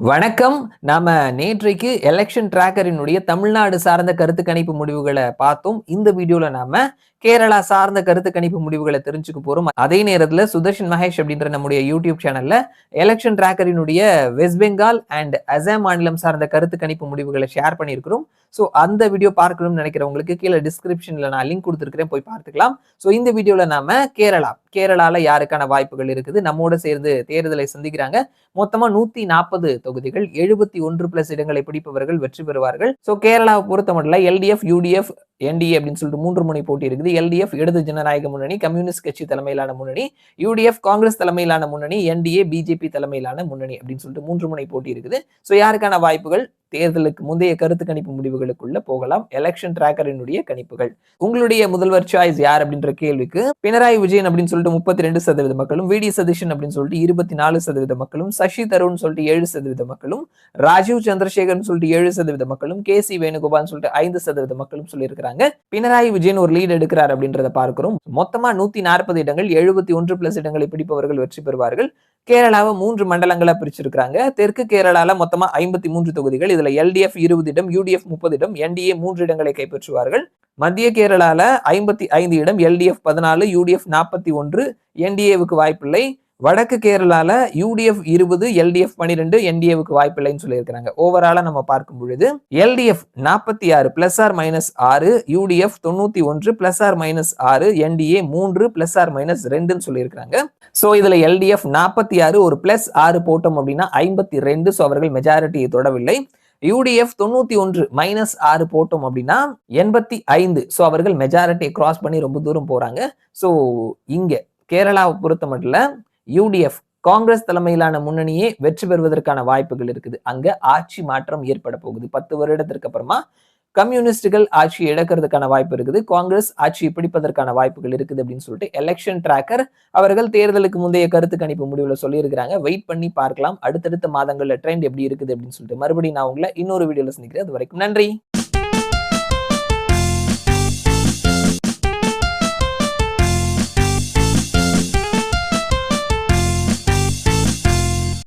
வணக்கம். நாம நேற்றைக்கு எலெக்ஷன் டிராக்கரினுடைய தமிழ்நாடு சார்ந்த கருத்து கணிப்பு முடிவுகளை பார்த்தோம். இந்த வீடியோல நாம கேரளா சார்ந்த கருத்து கணிப்பு முடிவுகளை தெரிஞ்சுக்க போறோம். அதே நேரத்துல சுதர்ஷன் மகேஷ் அப்படின்ற நம்முடைய யூடியூப் சேனல்ல எலெக்ஷன் டிராக்கரினுடைய வெஸ்ட் பெங்கால் அண்ட் அசாம் மாநிலம் சார்ந்த கருத்து கணிப்பு முடிவுகளை ஷேர் பண்ணியிருக்கிறோம். ஸோ அந்த வீடியோ பார்க்கணும்னு நினைக்கிறவங்களுக்கு கீழே டிஸ்கிரிப்ஷன்ல நான் லிங்க் கொடுத்துருக்கிறேன். போய் பார்த்துக்கலாம். ஸோ இந்த வீடியோல நாம கேரளா கேரளால யாருக்கான வாய்ப்புகள் இருக்குது? நம்மோட சேர்ந்து தேர்தலை சந்திக்கிறாங்க. மொத்தமா நூத்தி நாற்பது தொகுதிகள் எழுபத்தி ஒன்று பிளஸ் இடங்களை பிடிப்பவர்கள் வெற்றி பெறுவார்கள். ஸோ கேரளாவை பொறுத்த மட்டும் எல்டிஎஃப் யூடிஎஃப் என்டிஏ அப்படின்னு சொல்லிட்டு மூன்று முனை போட்டி இருக்குது. எல்டிஎஃப் இடது ஜனநாயக முன்னணி கம்யூனிஸ்ட் கட்சி தலைமையிலான முன்னணி யூடிஎஃப் காங்கிரஸ் தலைமையிலான முன்னணி என்டிஏ பிஜேபி தலைமையிலான முன்னணி அப்படின்னு சொல்லிட்டு மூன்று முனை போட்டி இருக்குது. ஸோ யாருக்கான வாய்ப்புகள்? தேர்தலுக்கு முந்தைய கருத்து கணிப்பு முடிவுகளுக்குள்ள போகலாம். எலெக்ஷன் டிராக்கரினுடைய கணிப்புகள். உங்களுடைய முதல்வர் சாய்ஸ் யார் அப்படின்ற கேள்விக்கு பினராயி விஜயன் அப்படின்னு சொல்லிட்டு முப்பத்தி ரெண்டு சதவீத மக்களும் வி டி சதீஷன் அப்படின்னு சொல்லிட்டு இருபத்தி நாலு சதவீத மக்களும் சசி தருண் சொல்லிட்டு ஏழு சதவீத மக்களும் ராஜீவ் சந்திரசேகர்னு சொல்லிட்டு ஏழு சதவீத மக்களும் கே சி வேணுகோபால் சொல்லிட்டு ஐந்து சதவீத மக்களும் சொல்லியிருக்கிறாங்க. பினராயி விஜயன் ஒரு லீட் எடுக்கிறார் அப்படின்றத பார்க்கிறோம். மொத்தமா நூத்தி நாற்பது இடங்கள் எழுபத்தி ஒன்று பிளஸ் இடங்களை பிடிப்பவர்கள் வெற்றி பெறுவார்கள். கேரளாவை மூன்று மண்டலங்களா பிரிச்சிருக்கிறாங்க. தெற்கு கேரளால மொத்தமா ஐம்பத்தி மூன்று தொகுதிகள் இதுல எல்டிஎஃப் இருபது இடம் யூடிஎஃப் முப்பது இடம் என்டிஏ மூன்று இடங்களை கைப்பற்றுவார்கள். மத்திய கேரளால ஐம்பத்தி ஐந்து இடம் எல்டிஎஃப் பதினாலு யூடிஎஃப் நாற்பத்தி ஒன்று என்டிஏவுக்கு வாய்ப்பில்லை. வடக்கு கேரளால யூடிஎஃப் இருபது எல்டிஎஃப் பன்னிரெண்டு என்டிஏவுக்கு வாய்ப்பில்லைன்னு சொல்லியிருக்கிறாங்க. ஓவராலா நம்ம பார்க்கும் பொழுது எல்டிஎஃப் நாற்பத்தி ஆறு பிளஸ் ஆர் மைனஸ் ஆறு யூடிஎஃப் தொண்ணூத்தி ஒன்று பிளஸ் ஆர் மைனஸ் ஆறு என்டிஏ மூன்று பிளஸ் ஆர் மைனஸ் ரெண்டுன்னு சொல்லியிருக்கிறாங்க. ஸோ இதுல எல்டிஎஃப் நாற்பத்தி ஆறு ஒரு பிளஸ் ஆறு போட்டோம் அப்படின்னா ஐம்பத்தி ரெண்டு ஸோ அவர்கள் மெஜாரிட்டியை தொடவில்லை. யூடிஎஃப் தொண்ணூத்தி ஒன்று மைனஸ் ஆறு போட்டோம் அப்படின்னா எண்பத்தி ஐந்து. ஸோ அவர்கள் மெஜாரிட்டியை கிராஸ் பண்ணி ரொம்ப தூரம் போறாங்க. ஸோ இங்க கேரளாவை பொறுத்த மட்டும் யூடிஎஃப் காங்கிரஸ் தலைமையிலான முன்னணியே வெற்றி பெறுவதற்கான வாய்ப்புகள் இருக்குது. அங்க ஆட்சி மாற்றம் ஏற்பட போகுது. பத்து வருடத்திற்கு அப்புறமா கம்யூனிஸ்டுகள் ஆட்சியை இழக்கிறதுக்கான வாய்ப்பு இருக்குது. காங்கிரஸ் ஆட்சியை பிடிப்பதற்கான வாய்ப்புகள் இருக்குது அப்படின்னு சொல்லிட்டு எலெக்ஷன் டிராக்கர் அவர்கள் தேர்தலுக்கு முந்தைய கருத்து கணிப்பு முடிவில் சொல்லியிருக்கிறாங்க. வெயிட் பண்ணி பார்க்கலாம். அடுத்தடுத்த மாதங்களில் ட்ரெண்ட் எப்படி இருக்குது அப்படின்னு சொல்லிட்டு மறுபடியும் நான் உங்களை இன்னொரு வீடியோவில் சந்திக்கிறேன். அது வரைக்கும் நன்றி.